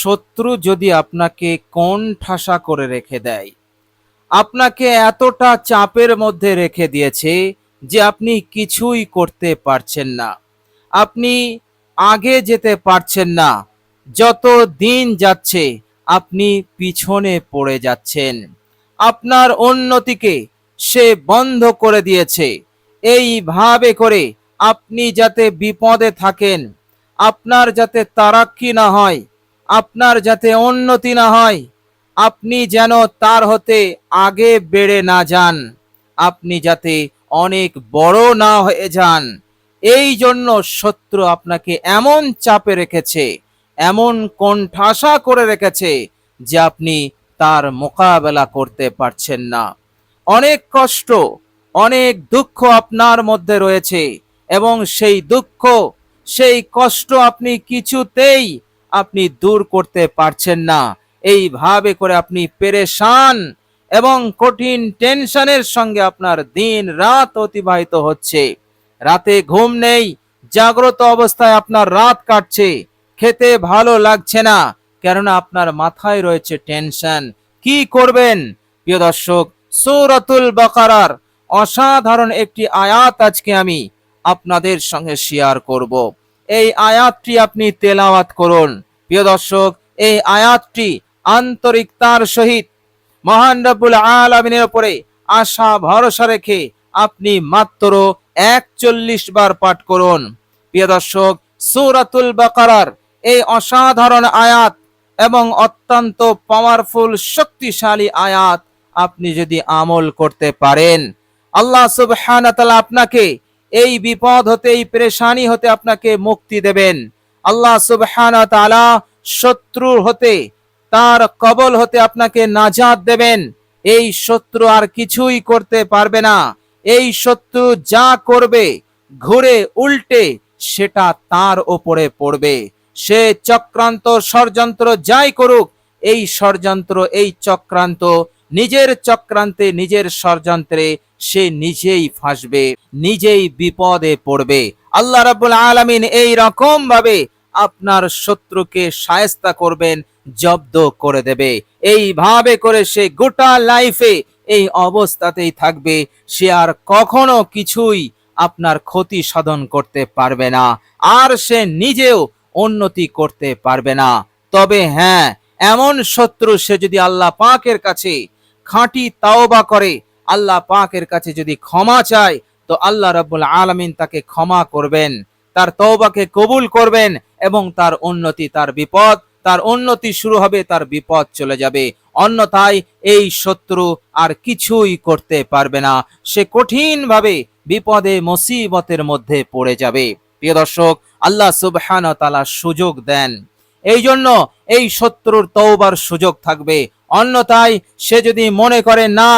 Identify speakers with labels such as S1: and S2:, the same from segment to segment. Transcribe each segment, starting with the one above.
S1: শত্রু যদি আপনাকে কোন ঠাসা করে রেখে দেয়, আপনাকে এতটা চাপের মধ্যে রেখে দিয়েছে যে আপনি কিছুই করতে পারছেন না। আপনি আগে যেতে পারছেন না, যত দিন যাচ্ছে আপনি পিছনে পড়ে যাচ্ছেন। আপনার উন্নতিকে সে বন্ধ করে দিয়েছে। এইভাবে করে আপনি যাতে বিপদে থাকেন, আপনার যাতে তারাক্কি না হয় আপনার যাতে উন্নতি না হয়, আপনি যেন তার হতে আগে বেড়ে না যান, আপনি যাতে অনেক বড় না হয়ে যান। এই জন্য শত্রু আপনাকে এমন চাপে রেখেছে, এমন কোণঠাসা করে রেখেছে যে আপনি তার মোকাবেলা করতে পারছেন না। অনেক কষ্ট, অনেক দুঃখ আপনার মধ্যে রয়েছে এবং সেই দুঃখ, সেই কষ্ট আপনি কিছুতেই আপনি দূর করতে পারছেন না। এইভাবে করে আপনি পেরেশান এবং কঠিন টেনশনের সঙ্গে আপনার দিন রাত অতিবাহিত হচ্ছে। রাতে ঘুম নেই, জাগ্রত অবস্থায় আপনার রাত কাটছে, খেতে ভালো লাগছে না, কেননা আপনার মাথায় রয়েছে টেনশন। কি করবেন? প্রিয় দর্শক, সূরাতুল বাকারার অসাধারণ একটি আয়াত আজকে আমি আপনাদের সঙ্গে শেয়ার করব। এই আয়াতটি আপনি তেলাওয়াত করুন। প্রিয় দর্শক, এই আয়াতটি আন্তরিকতার সহিত মহান রব্বুল আলমিনের উপরে আশা, ভরসা রেখে আপনি মাত্র একচল্লিশ বার পাঠ করুন। প্রিয় দর্শক, সূরাতুল বাকারার এই অসাধারণ আয়াত এবং অত্যন্ত পাওয়ারফুল শক্তিশালী আয়াত আপনি যদি আমল করতে পারেন, আল্লাহ তাআলা আপনাকে এই বিপদ হতে, এই পেরেশানি হতে আপনাকে মুক্তি দেবেন। আল্লাহ সুবহানাহু ওয়া তাআলা শত্রুর হতে, তার কবল হতে আপনাকে নাজাত দেবেন। এই শত্রু আর কিছুই করতে পারবে না। এই শত্রু যা করবে, ঘুরে উল্টে সেটা তার ওপরে পড়বে। সে চক্রান্ত ষড়যন্ত্র যাই করুক, এই ষড়যন্ত্র, এই চক্রান্ত নিজের চক্রান্তে, নিজের ষড়যন্ত্রে সে নিজেই ফাঁসবে, নিজেই বিপদে পড়বে। আল্লাহ রাব্বুল আলামিন এই রকম ভাবে আপনার শত্রুকে সায়স্তা করবেন, জব্দ করে দেবে। এইভাবে করে সে গোটা লাইফে এই অবস্থাতেই থাকবে, সে আর কখনো কিছুই আপনার ক্ষতি সাধন করতে পারবে না, আর সে নিজেও উন্নতি করতে পারবে না। তবে হ্যাঁ এমন শত্রু সে যদি আল্লাহ পাকের কাছে খাঁটি তাওবা করে আল্লাহ পাকের কাছে যদি ক্ষমা চায়, তো আল্লাহ রাব্বুল আলামিন তাকে ক্ষমা করবেন, তার তওবাকে কবুল করবেন এবং তার উন্নতি তার বিপদ, তার উন্নতি শুরু হবে, তার বিপদ চলে যাবে। অন্যথায় এই শত্রু আর কিছুই করতে পারবে না। সে কঠিনভাবে বিপদে, মুসিবতের মধ্যে পড়ে যাবে। প্রিয় দর্শক, আল্লাহ সুবহানাহু ওয়া তাআলা সুযোগ দেন। এই জন্য এই শত্রুর তওবার সুযোগ থাকবে। অন্যথায় সে যদি মনে করে, না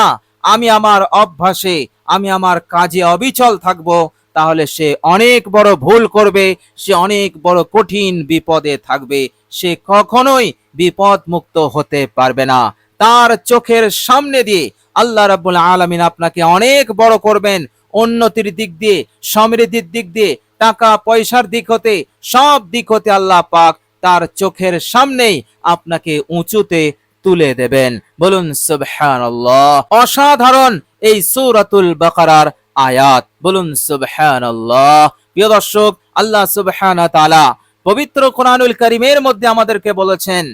S1: আমি আমার অভ্যাসে, আমি আমার কাজে অবিচল থাকব, তাহলে সে অনেক বড় ভুল করবে, সে অনেক বড় কঠিন বিপদে থাকবে, সে কখনোই বিপদ মুক্ত হতে পারবে না। তার চোখের সামনে দিয়ে আল্লাহ রাব্বুল আলামিন আপনাকে অনেক বড় করবেন, উন্নতির দিক দিয়ে, সমৃদ্ধির দিক দিয়ে, টাকা পয়সার দিক হতে, সব দিক হতে আল্লাহ পাক তার চোখের সামনেই আপনাকে উঁচুতে তুলে দেবেন। বলুন, সুবহানাল্লাহ। অসাধারণ এই সূরাতুল বাকারার আয়াত। বলুন, সুবহানাল্লাহ। প্রিয় দর্শক, আল্লাহ সুবহানাহু ওয়া পবিত্র কোরআনুল কারীমের মধ্যে আমাদেরকে বলেছেন,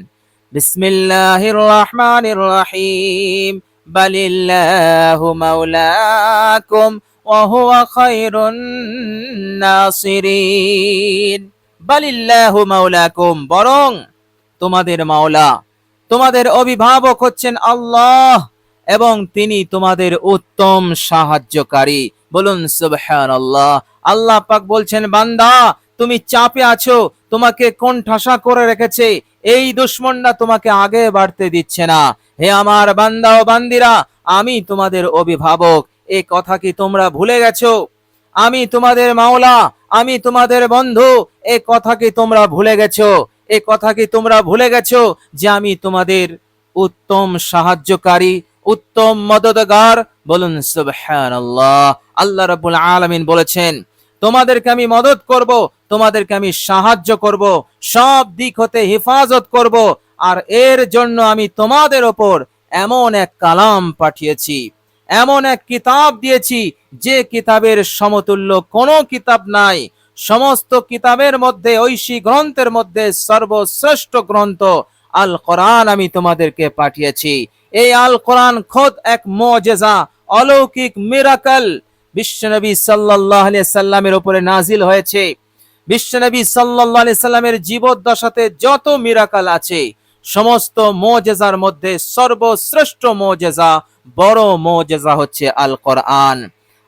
S1: বিসমিল্লাহির রহমানির রহিম। বালিল্লাহু মাওলাকুম ওয়া হুয়া খায়রুন নাসিরিন। বালিল্লাহু মাওলাকুম, বরং তোমাদের মাওলা তোমাদের অভিভাবক হচ্ছেন আল্লাহ এবং তিনি তোমাদের উত্তম সাহায্যকারী। বলুন, সুবহানাল্লাহ। আল্লাহ পাক বলছেন, বান্দা, তুমি চাপে আছো, তোমাকে কোন ঠাসা করে রেখেছে, এই দুশ্মনরা তোমাকে আগে বাড়তে দিচ্ছে না। হে আমার বান্দা ও বান্দিরা, আমি তোমাদের অভিভাবক, এ কথা কি তোমরা ভুলে গেছো? আমি তোমাদের মাওলা, আমি তোমাদের বন্ধু, এ কথা কি তোমরা ভুলে গেছো? এ কথা কি তোমরা ভুলে গেছো যে আমি তোমাদের উত্তম সাহায্যকারী, উত্তম মদতগার বলুন, সুবহানাল্লাহ। আল্লাহ রাব্বুল আলামিন বলেছেন, তোমাদেরকে আমি মদত করব, তোমাদেরকে আমি সাহায্য করব, সব দিক হতে হেফাজত করব, আর এর জন্য আমি তোমাদের ওপর এমন এক কালাম পাঠিয়েছি, এমন এক কিতাব দিয়েছি, যে কিতাবের সমতুল্য কোনো কিতাব নাই। সমস্ত কিতাবের মধ্যে, ঐশী গ্রন্থের মধ্যে সর্বশ্রেষ্ঠ গ্রন্থ আল কোরআন আমি তোমাদেরকে পাঠিয়েছি। এই আল কোরআন খোদ এক মজেজা, অলৌকিক মিরাকল। বিশ্বনবী সাল্লাহ সাল্লামের উপরে নাজিল হয়েছে। বিশ্বনবী সাল্লাহ সাল্লামের জীবদ্দশাতে যত মিরাকাল আছে, সমস্ত মোজেজার মধ্যে সর্বশ্রেষ্ঠ মোজেজা, বড় মোজেজা হচ্ছে আল কোরআন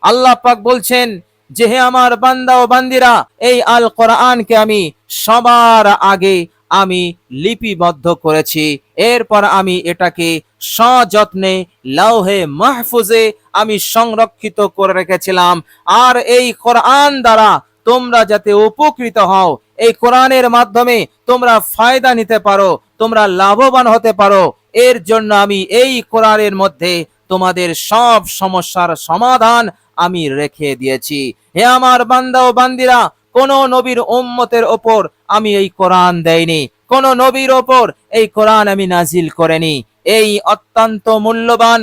S1: আল্লাহ পাক বলছেন যে হে আমার বান্দা ও বান্দিরা, এই আল কোরআনকে আমি সবার আগে আমি লিপিবদ্ধ করেছি। এরপর আমি এটাকে সযত্নে লৌহে মাহফুজে আমি সংরক্ষিত করে রেখেছিলাম। আর এই কোরআন দ্বারা তোমরা যাতে উপকৃত হও, এই কোরআনের মাধ্যমে তোমরা ফায়দা নিতে পারো, তোমরা লাভবান হতে পারো, এর জন্য আমি এই কোরআনের মধ্যে তোমাদের সব সমস্যার সমাধান আমি রেখে দিয়েছি। হে আমার বান্দা ও বান্দিরা, কোন নবীর উম্মতের ওপর আমি এই কোরআন দেইনি। কোন নবীর ওপর এই কোরআন আমি নাজিল করেনি। এই অত্যন্ত মূল্যবান,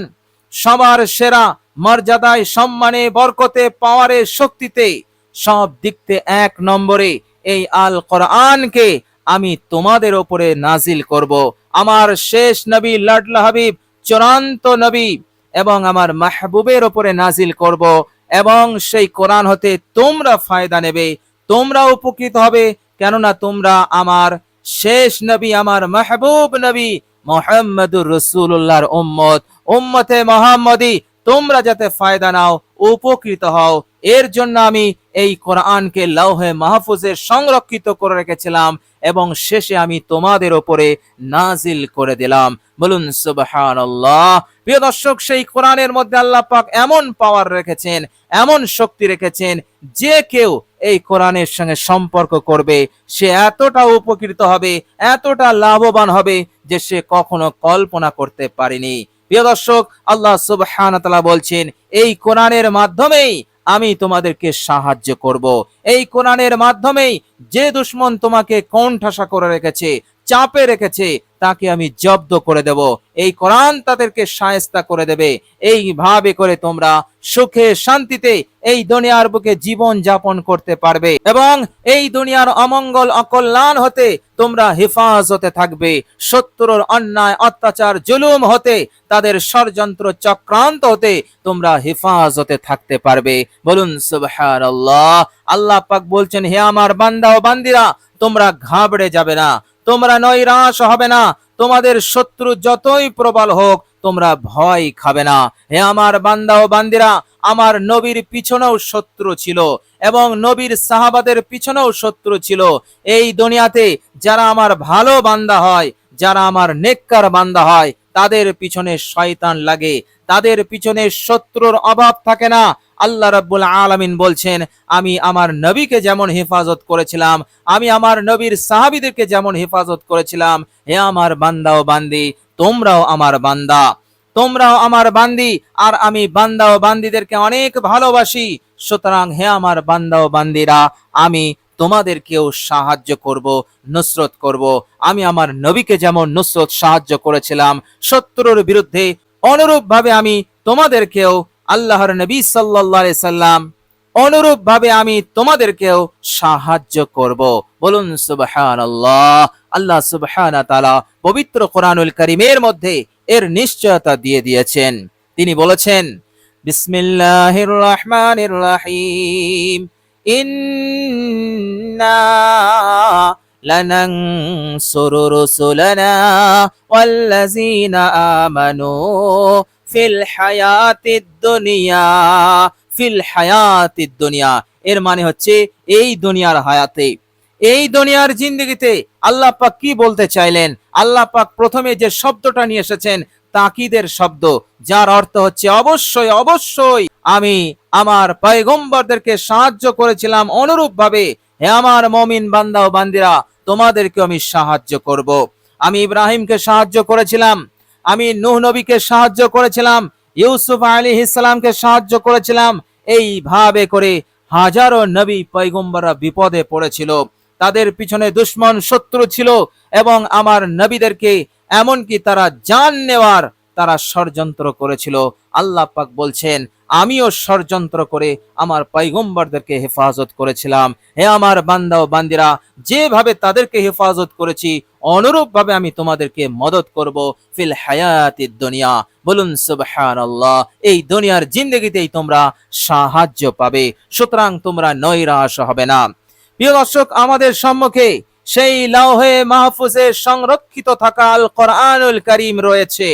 S1: সবার সেরা, মর্যাদায় সম্মানে, বরকতে, পাওয়ারে, শক্তিতে, সব দিকতে এক নম্বরে এই আল কোরআনকে আমি তোমাদের ওপরে নাজিল করব। আমার শেষ নবী লাডলা হাবিব, চূড়ান্ত নবী এবং আমার মাহবুবের ওপরে নাজিল করব এবং সেই কোরআন হতে তোমরা ফায়দা নেবে, তোমরা উপকৃত হবে। কেননা তোমরা আমার শেষ নবী, আমার মাহবুব নবী মোহাম্মদুর রসুল্লাহর উম্মত, উম্মতে মোহাম্মদী। তোমরা যাতে ফায়দা নাও, উপকৃত হও। এর জন্য আমি এই কোরআনকে লৌহে মাহফুজে সংরক্ষিত করে রেখেছিলাম এবং শেষে আমি তোমাদের ওপরে নাজিল করে দিলাম। বলুন, সুবহানাল্লাহ। প্রিয় দর্শক, সেই কোরআনের মধ্যে আল্লাহ পাক এমন পাওয়ার রেখেছেন, এমন শক্তি রেখেছেন, যে কেউ এই কোরআনের সঙ্গে সম্পর্ক করবে, সে এতটা উপকৃত হবে, এতটা লাভবান হবে, যে সে কখনো কল্পনা করতে পারেনি। প্রিয় দর্শক, আল্লাহ সুবহান বলছেন, এই কোরআনের মাধ্যমেই আমি তোমাদেরকে সাহায্য করব। এই কোরআনের মাধ্যমেই যে দুশ্মন তোমাকে কোণঠাসা করে রেখেছে চাপে রেখেছে, তাকে আমি জব্দ করে দেব। এই কোরআন তাদেরকে সায়স্তা করে দেবে। এইভাবে করে তোমরা সুখে শান্তিতে এই দুনিয়ার বুকে জীবন যাপন করতে পারবে এবং এই দুনিয়ার অমঙ্গল অকল্যাণ হতে তোমরা হেফাজতে থাকবে। শত্রুর অন্যায়, অত্যাচার, জুলুম হতে, তাদের ষড়যন্ত্র চক্রান্ত হতে তোমরা হেফাজতে থাকতে পারবে। বলুন, সুবহানাল্লাহ। আল্লাহ পাক বলছেন, হে আমার বান্দা ও বান্দিরা, তোমরা ঘাবড়ে যাবে না। তোমরা নৈরাশ হবে না। তোমাদের শত্রু যতই প্রবল হোক, তোমরা ভয় খাবে না। হে আমার বান্দা ও বান্দিরা, আমার নবীর পিছনেও শত্রু ছিল এবং নবীর সাহাবাদের পিছনেও শত্রু ছিল। এই দুনিয়াতে যারা আমার ভালো বান্দা হয়, যারা আমার নেককার বান্দা হয়, তাদের পিছনে শয়তান লাগে। তাদের পিছনে শত্রুর অভাব থাকে না। আল্লাহ রাব্বুল আলামিন বলছেন, আমি আমার নবীকে যেমন হেফাজত করেছিলাম, আমি আমার নবীর সাহাবিদেরকে যেমন হেফাজত করেছিলাম, হে আমার বান্দা ও বান্দি, তোমরাও আমার বান্দা। তোমরাও আমার বান্দি, আর আমি বান্দা ও বান্দিদেরকে অনেক ভালোবাসি। সুতরাং হে আমার বান্দা ও বান্দিরা, আমি তোমাদেরকেও সাহায্য করব, নুসরত করব। আমি আমার নবীকে যেমন নুসরত সাহায্য করেছিলাম, শত্রুর বিরুদ্ধে অনুরূপভাবে আমি তোমাদেরকেও আল্লাহর নবী সাল্লাল্লাহু আলাইহি সাল্লাম অনুরূপ ভাবে আমি তোমাদেরকেও সাহায্য করব বলুন সুবহানাল্লাহ আল্লাহ সুবহানাহু তাআলা পবিত্র কোরআনুল কারীমের মধ্যে এর নিশ্চয়তা দিয়ে দিয়েছেন তিনি বলেছেন বিসমিল্লাহির রহমানির রহিম ইন্না لننصر رسلنا والذين آمنوا ফিল হায়াতিদ দুনিয়া, ফিল হায়াতিদ দুনিয়া। এর মানে হচ্ছে এই দুনিয়ার হায়াতে। এই দুনিয়ার জিন্দগিতে আল্লাহ পাক কি বলতে চাইলেন? আল্লাহ পাক প্রথমে যে শব্দটা নিয়ে এসেছেন, তাকিদের শব্দ। যার অর্থ হচ্ছে অবশ্যই অবশ্যই আমি আমার পয়গম্বরদেরকে সাহায্য করেছিলাম অনুরূপভাবে। হে আমার মমিন বান্দা ও বান্দিরা, তোমাদেরকে আমি সাহায্য করব। আমি ইব্রাহিমকে সাহায্য করেছিলাম। আমি নুহ নবীকে সাহায্য করেছিলাম, ইউসুফ আলী ইসলামকে সাহায্য করেছিলাম, এইভাবে করে হাজারো নবী পৈগম্বররা বিপদে পড়েছিল। তাদের পিছনে দুশ্মন শত্রু ছিল এবং আমার নবীদেরকে এমনকি তারা জান নেওয়ার তারা ষড়যন্ত্র করেছিল। আল্লাহ পাক বলছেন আমিও ষড়যন্ত্র করে আমার পৈগম্বরদেরকে হেফাজত করেছিলাম। হে আমার বান্দা ও বান্দিরা, যেভাবে তাদেরকে হেফাজত করেছি, অনুরূপভাবে আমি তোমাদেরকে মদত করব ফিল হায়াতি দুনিয়া। বলুন, সুবহানাল্লাহ, এই দুনিয়ার জিন্দগিতেই তোমরা সাহায্য পাবে, সুতরাং তোমরা নৈরাশ হবে না। প্রিয় দর্শক, আমাদের সম্মুখে সেই লাউহে মাহফুজে সংরক্ষিত থাকা আল কোরআনুল করিম রয়েছে।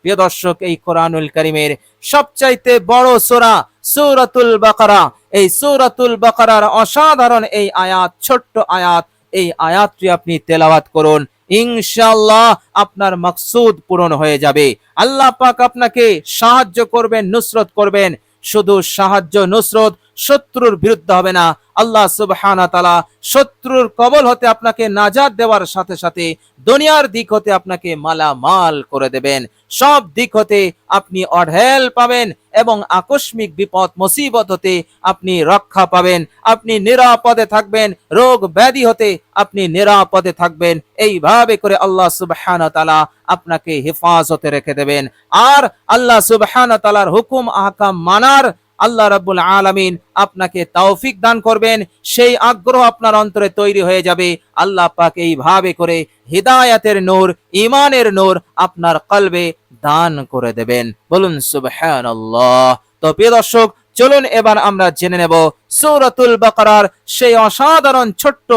S1: প্রিয় দর্শক, এই কোরআনুল করিমের সবচাইতে বড় সূরা সূরাতুল বাকারা। এই সূরাতুল বাকারার অসাধারণ এই আয়াত, ছোট্ট আয়াত, এই আয়াতটি আপনি তেলাওয়াত করুন। ইনশাআল্লাহ আপনার মাকসুদ পূরণ হয়ে যাবে। আল্লাহ পাক আপনাকে সাহায্য করবেন, নুসরত করবেন। শুধু সাহায্য, নুসরত শত্রুর বিরুদ্ধে হবে না। আল্লাহ সুবহানা তালা শত্রুর কবল হতে আপনাকে নাজাদ দেওয়ার সাথে সাথে দুনিয়ার দিক হতে আপনাকে মালামাল করে দেবেন। সব দিক হতে আপনি অঢেল পাবেন এবং আকস্মিক বিপদ, মুসিবত হতে আপনি রক্ষা পাবেন। আপনি নিরাপদে থাকবেন, রোগ ব্যাধি হতে আপনি নিরাপদে থাকবেন। এইভাবে করে আল্লাহ সুবহানা তালা আপনাকে হেফাজতে রেখে দেবেন। আর আল্লাহ সুবহানা তালার হুকুম, আহকাম, মানার আল্লাহ রাব্বুল আলামিন আপনাকে তৌফিক দান করবেন। সেই আগ্রহ আপনার অন্তরে তৈরি হয়ে যাবে। আল্লাহ পাক এইভাবে করে হিদায়াতের নূর ইমানের নূর আপনার কলবে দান করে দেবেন। বলুন, সুবহানাল্লাহ। তো প্রিয় দর্শক, চলুন এবার আমরা জেনে নেব সূরাতুল বাকারার সেই অসাধারণ, ছোট্ট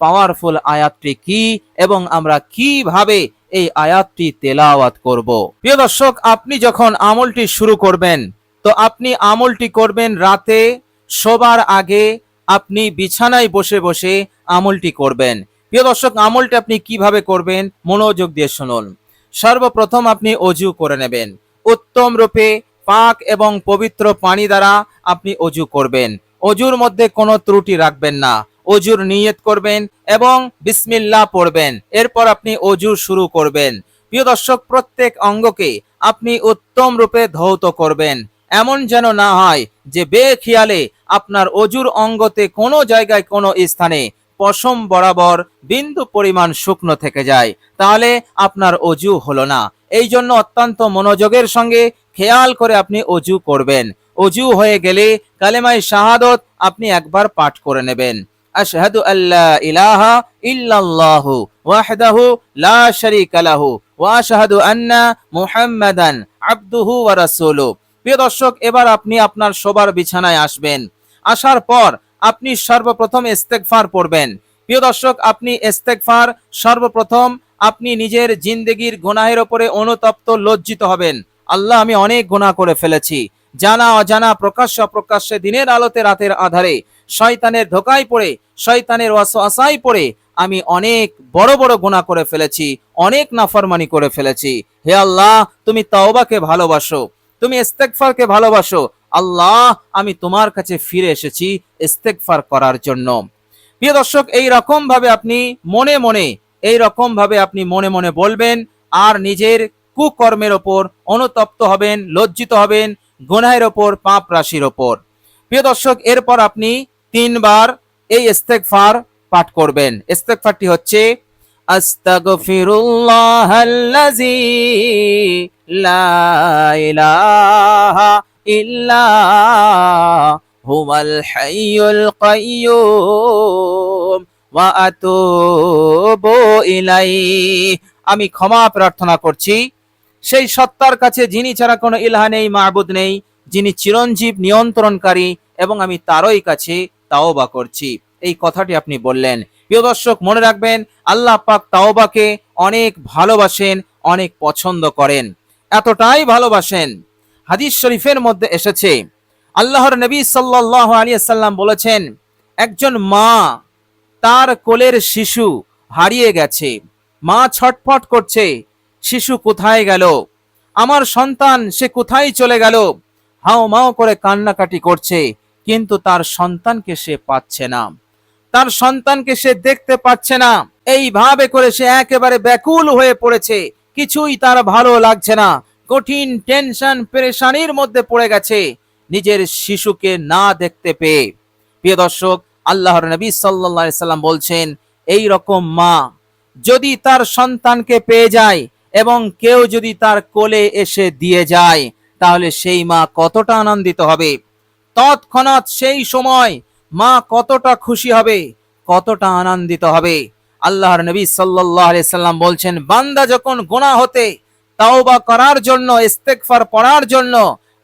S1: পাওয়ারফুল আয়াতটি কি এবং আমরা কীভাবে এই আয়াতটি তেলাওয়াত করব। প্রিয় দর্শক, আপনি যখন আমলটি শুরু করবেন তো আপনি আমলটি করবেন রাতে, শোবার আগে আপনি বিছানায় বসে বসে আমলটি করবেন। প্রিয় দর্শক, আমলটি আপনি কীভাবে করবেন মনোযোগ দিয়ে শুনুন। সর্বপ্রথম আপনি অজু করে নেবেন। উত্তম রূপে পাক এবং পবিত্র পানি দ্বারা আপনি অজু করবেন। অজুর মধ্যে কোনো ত্রুটি রাখবেন না। অজুর নিয়ত করবেন এবং বিসমিল্লাহ পড়বেন। এরপর আপনি অজু শুরু করবেন। প্রিয় দর্শক, প্রত্যেক অঙ্গকে আপনি উত্তম রূপে ধৌত করবেন। এমন যেন না হয় যে বেখিয়ালে আপনার অজুর অঙ্গতে কোনো জায়গায় কোনো স্থানে পশম বরাবর বিন্দু পরিমাণ শুকনো থেকে যায়। তাহলে আপনার অজু হলো না। এই জন্য অত্যন্ত মনোযোগের সঙ্গে খেয়াল করে আপনি অজু করবেন। অজু হয়ে গেলে কালেমাই শাহাদত আপনি একবার পাঠ করে নেবেন। আশহাদু আল্লা ইলাহা ইল্লাল্লাহু ওয়াহদাহু লা শারীকা লাহু ওয়া আশহাদু আন্না মুহাম্মাদান আবদুহু ওয়া রাসূলুহু। প্রিয় দর্শক, এবার আপনি আপনার শোবার বিছানায় আসবেন। আসার পর আপনি সর্বপ্রথম ইস্তেগফার পড়বেন। প্রিয় দর্শক, আপনি ইস্তেগফার সর্বপ্রথম আপনি নিজের জিন্দেগির গুনাহের ওপরে অনুতপ্ত, লজ্জিত হবেন। আল্লাহ, আমি অনেক গুনাহ করে ফেলেছি। জানা, অজানা, প্রকাশ্য প্রকাশ্যে দিনের আলোতে, রাতের আধারে, শয়তানের ধোকায় পড়ে, শয়তানের ওয়াসওয়াসায় পড়ে, আমি অনেক বড় বড় গুনাহ করে ফেলেছি, অনেক নাফরমানি করে ফেলেছি। হে আল্লাহ, তুমি তাওবাকে ভালোবাসো। তুমি ইস্তেগফারকে ভালোবাসো। আল্লাহ, আমি তোমার কাছে ফিরে এসেছি ইস্তেগফার করার জন্য। প্রিয় দর্শক এই রকম ভাবে আপনি মনে মনে এই রকম ভাবে আপনি মনে মনে বলবেন, আর নিজের কুকর্মের ওপর অনুতপ্ত হবেন, লজ্জিত হবেন, গুনাহের ওপর, পাপ রাশির ওপর। প্রিয় দর্শক, এরপর আপনি তিনবার এই ইস্তেগফার পাঠ করবেন। ইস্তেগফারটি হচ্ছে আস্তাগফিরুল্লাহাল্লাযী লা ইলাহা ইল্লা হুয়াল হাইয়ুল কাইয়্যুম ওয়া আতুবু ইলাইহি। আমি ক্ষমা প্রার্থনা করছি। সেই সত্তার কাছে যিনি ছাড়া কোনো ইলাহা নেই মাহবুদ নেই, যিনি চিরঞ্জীব, নিয়ন্ত্রণকারী এবং আমি তারই কাছে তাওবা করছি। এই কথাটি আপনি বললেন। প্রিয় দর্শক, মনে রাখবেন, আল্লাহ পাক তাওবাকে অনেক ভালোবাসেন, অনেক পছন্দ করেন। এতটাই ভালোবাসেন। হাদিস শরীফের মধ্যে এসেছে, আল্লাহর নবী সাল্লাল্লাহু আলাইহি সাল্লাম বলেছেন, একজন মা তার কোলের শিশু হারিয়ে গেছে, মা ছটফট করছে, শিশু কোথায় গেল? আমার সন্তান, সে কোথায় চলে গেল? হাও মাও করে কান্নাকাটি করছে, কিন্তু তার সন্তানকে সে পাচ্ছে না। তার সন্তানকে সে দেখতে পাচ্ছে না। এইভাবে করে সে একেবারে ব্যাকুল হয়ে পড়েছে। কিছুই তার ভালো লাগছে না। কঠিন টেনশন, পেরেশানির মধ্যে পড়ে গেছে। নিজের শিশুকে না দেখতে পেয়ে। প্রিয় দর্শক, আল্লাহর নবী আলাইহি সাল্লাম বলছেন, এই রকম মা যদি তার সন্তানকে পেয়ে যায় এবং কেউ যদি তার কোলে এসে দিয়ে যায়, তাহলে সেই মা কতটা আনন্দিত হবে? তৎক্ষণাৎ সেই সময় মা কতটা খুশি হবে, কতটা আনন্দিত হবে। আল্লাহর নবী আলাইহি সাল্লাম বলছেন, বান্দা যখন গুনাহ হতে তাওবা করার জন্য, ইস্তেগফার পড়ার জন্য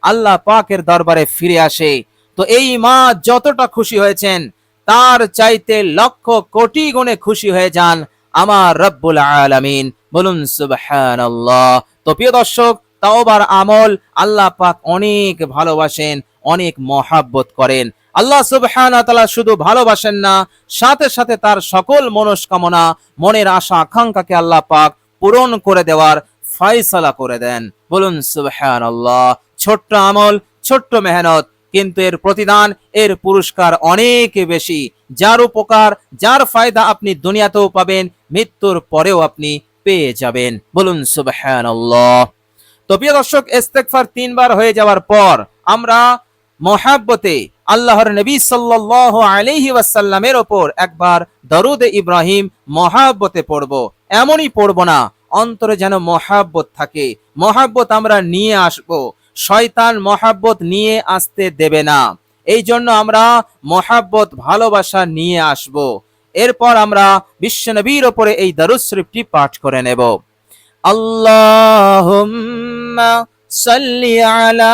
S1: আল্লাহ পাকের দরবারে ফিরে আসে। তো এই মা যতটা খুশি হয়েছেন, তার চাইতে লক্ষ কোটি গুণে খুশি হয়ে যান আমার রব্বুল আলামিন। বলুন, সুবহানাল্লাহ। তো প্রিয় দর্শক, তাওবার আমল আল্লাহ পাক অনেক ভালোবাসেন, অনেক মহাব্বত করেন। আল্লাহ সুবহানাহু ওয়া শুধু ভালোবাসেন না, সাথে সাথে তার সকল মনস্কামনা, মনের আশা, আকাঙ্ক্ষাকে আল্লাহ পাক পূরণ করে দেওয়ার ফয়সালা করে দেন। বলুন সুবহান আল্লাহ ছোট্ট আমল, ছোট্ট মেহনত, কিন্তু এর প্রতিদান, এর পুরস্কার অনেক বেশি। যার উপকার, যার ফায়দা আপনি দুনিয়াতেও পাবেন, মৃত্যুর পরেও আপনি পেয়ে যাবেন। বলুন, সুবহানাল্লাহ। তো প্রিয় দর্শক, ইস্তেগফার তিনবার হয়ে যাওয়ার পর আমরা মহাব্বতে আল্লাহর নবী সাল্লাল্লাহু আলাইহি ওয়াসাল্লামের ওপর একবার দরুদ ইব্রাহিম মহাব্বতে পড়ব। এমনই পড়ব না, অন্তরে যেন মহাব্বত থাকে। মহাব্বত আমরা নিয়ে আসব। শয়তান মহাব্বত নিয়ে আসতে দেবে না। এই জন্য আমরা মহাব্বত, ভালোবাসা নিয়ে আসব। এরপর আমরা বিশ্বনবীর ওপরে এই দরুদ পাঠ করে নেব। আল্লাহ সাল্লি আলা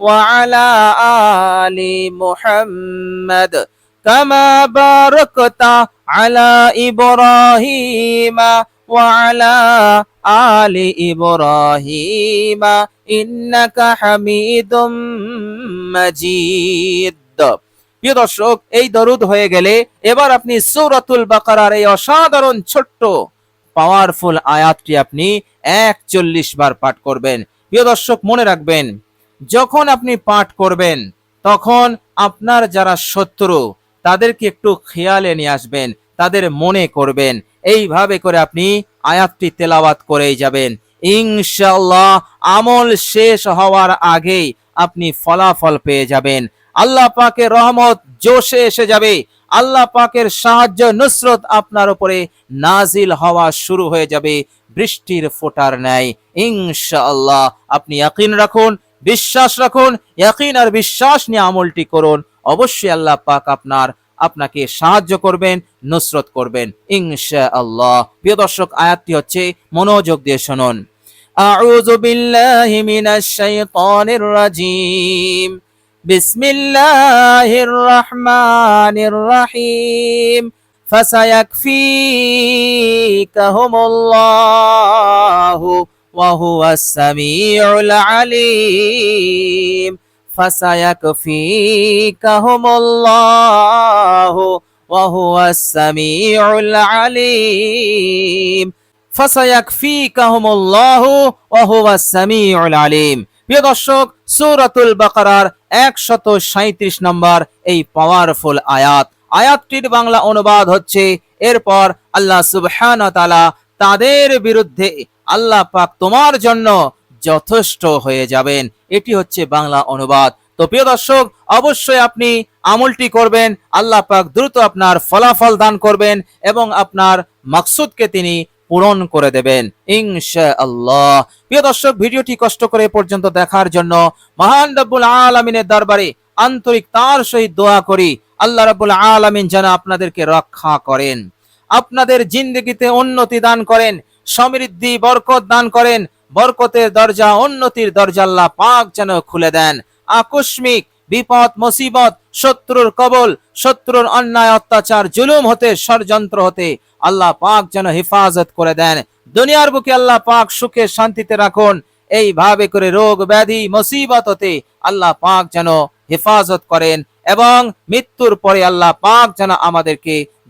S1: وعلى آل محمد كما باركت على إبراهيم وعلى آل إبراهيم إنك حميد مجيد প্রিয় দর্শক এই দরুদ হয়ে গেলে এবার আপনি সৌরাতুল বাকারার এই অসাধারণ ছোট্ট পাওয়ারফুল আয়াতটি আপনি একচল্লিশ বার পাঠ করবেন প্রিয় দর্শক মনে রাখবেন যখন আপনি পাঠ করবেন, তখন আপনার যারা শত্রু, তাদেরকে একটু খেয়ালে নিয়ে আসবেন, তাদের মনে করবেন। এইভাবে করে আপনি আয়াতটি তেলাওয়াত করেই যাবেন। ইনশাআল্লাহ আমল শেষ হওয়ার আগেই আপনি ফলাফল পেয়ে যাবেন। আল্লাহ পাকের রহমত জোশে এসে যাবে। আল্লাহ পাকের সাহায্য, নুসরত আপনার উপরে নাজিল হওয়া শুরু হয়ে যাবে। বৃষ্টির ফোটার ন্যায়। ইনশাআল্লাহ আপনি ইয়াকিন রাখুন। বিশ্বাস রাখুন ইয়াকিন আর বিশ্বাস নিয়ে আমলটি করুন অবশ্যই আল্লাহ পাক আপনার আপনাকে সাহায্য করবেন নুসরত করবেন ইনশাআল্লাহ প্রিয় দর্শক আয়াতটি হচ্ছে মনোযোগ দিয়ে শুনুন আউযু বিল্লাহি মিনাশ শাইতানির রাজিম بسم الله الرحمن الرحيم فسيكفيكهم الله وهو السميع العليم فسيكفيكهم الله وهو السميع العليم فسيكفيكهم الله وهو السميع العليم প্রিয় দর্শক সূরাতুল বাকারার একশত সাঁত্রিশ নম্বর এই পাওয়ারফুল আয়াত আয়াতটির বাংলা অনুবাদ হচ্ছে এরপর আল্লাহ সুবহান তালা তাদের বিরুদ্ধে আল্লাহ পাক তোমার জন্য যথেষ্ট হয়ে যাবেন। এটি হচ্ছে বাংলা অনুবাদ। তো প্রিয় দর্শক, অবশ্যই আপনি আমলটি করবেন, আল্লাহ পাক দ্রুত আপনার ফলাফল দান করবেন এবং আপনার মাকসুদকে তিনি পূরণ করে দেবেন ইনশা আল্লাহ প্রিয় দর্শক, ভিডিওটি কষ্ট করে পর্যন্ত দেখার জন্য মহান রব্বুল আলমিনের দরবারে আন্তরিক তার সহিত দোয়া করি। আল্লাহ রাব্বুল আলামিন যেন আপনাদেরকে রক্ষা করেন। আপনাদের জিন্দগিতে উন্নতি দান করেন, সমৃদ্ধি, বরকত দান করেন, বরকতের দরজা, উন্নতির দরজা আল্লাহ পাক যেন খুলে দেন। আকস্মিক বিপদ, মুসিবত, শত্রুর কবল, শত্রুর অন্যায়, অত্যাচার, জুলুম হতে, ষড়যন্ত্র হতে আল্লাহ পাক যেন হেফাজত করে দেন। দুনিয়ার বুকে আল্লাহ পাক সুখে শান্তিতে রাখুন। এইভাবে করে রোগ, ব্যাধি, মুসিবত হতে আল্লাহ পাক যেন হেফাজত করেন এবং মৃত্যুর পরে আল্লাহ পাক যেন আমাদেরকে